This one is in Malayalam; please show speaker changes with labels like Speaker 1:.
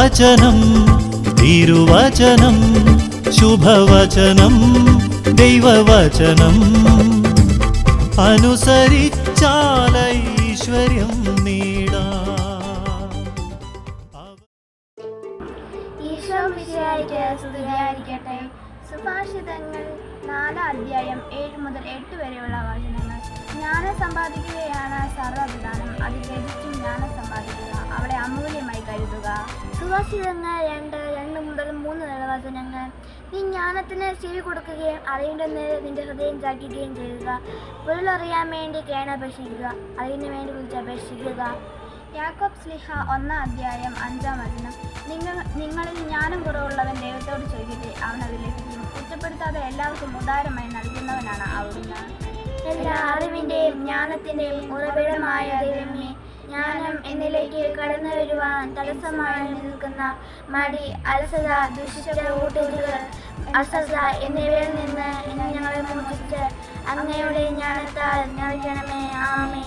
Speaker 1: വചനം തിരുവചനം ശുഭവചനം ദൈവവചനം. അനുസരിച്ചാലൈശ്വര്യം നേടാം.
Speaker 2: ഈശോ സ്തുതിയായിരിക്കട്ടെ. സുഭാഷിതങ്ങൾ നാലാം അധ്യായം ഏഴ് മുതൽ എട്ട് വരെയുള്ള വചനങ്ങൾ. ജ്ഞാനം സമ്പാദിക്കുകയാണ് സർവവിധാനം. അത് ലഭിച്ചും ജ്ഞാനം സമ്പാദിക്കുക. അവളെ കരുതുക സുഭാഷിതങ്ങൾ രണ്ട് രണ്ട് മുതൽ മൂന്ന് വരെ നീ ജ്ഞാനത്തിന് ചെവി കൊടുക്കുകയും അറിയേണ്ടെന്ന് നിന്റെ ഹൃദയം ചാക്കുകയും ചെയ്യുക. പൊരുളറിയാൻ വേണ്ടി കേണപേക്ഷിക്കുക. അതിനു വേണ്ടി വിളിച്ചപേക്ഷിക്കുക യാക്കോബ് സ്ലിഹ ഒന്നാം അധ്യായം അഞ്ചാം വചനം. നിങ്ങൾ നിങ്ങളിൽ ജ്ഞാനം കുറവുള്ളവൻ ദൈവത്തോട് ചോദിക്കട്ടെ. അവൻ അത് ലഭിക്കും. കുറ്റപ്പെടുത്താതെ എല്ലാവർക്കും ഉദാരമായി നൽകുന്നവനാണ് അവിടുന്ന് എല്ലാ അറിവിന്റെയും ജ്ഞാനത്തിന്റെയും ഉറവിടമായ ജ്ഞാനം എന്നിലേക്ക് കടന്നു വരുവാൻ തടസ്സമായി നിൽക്കുന്ന മടി അലസത ദുഷിച്ച ഊട്ടുകൾ അസ്വസ്ഥ എന്നിവയിൽ നിന്ന് ഞങ്ങളെ മോചിച്ച് അങ്ങയുടെ ജ്ഞാനത്താൽ ജനമേ ആമേ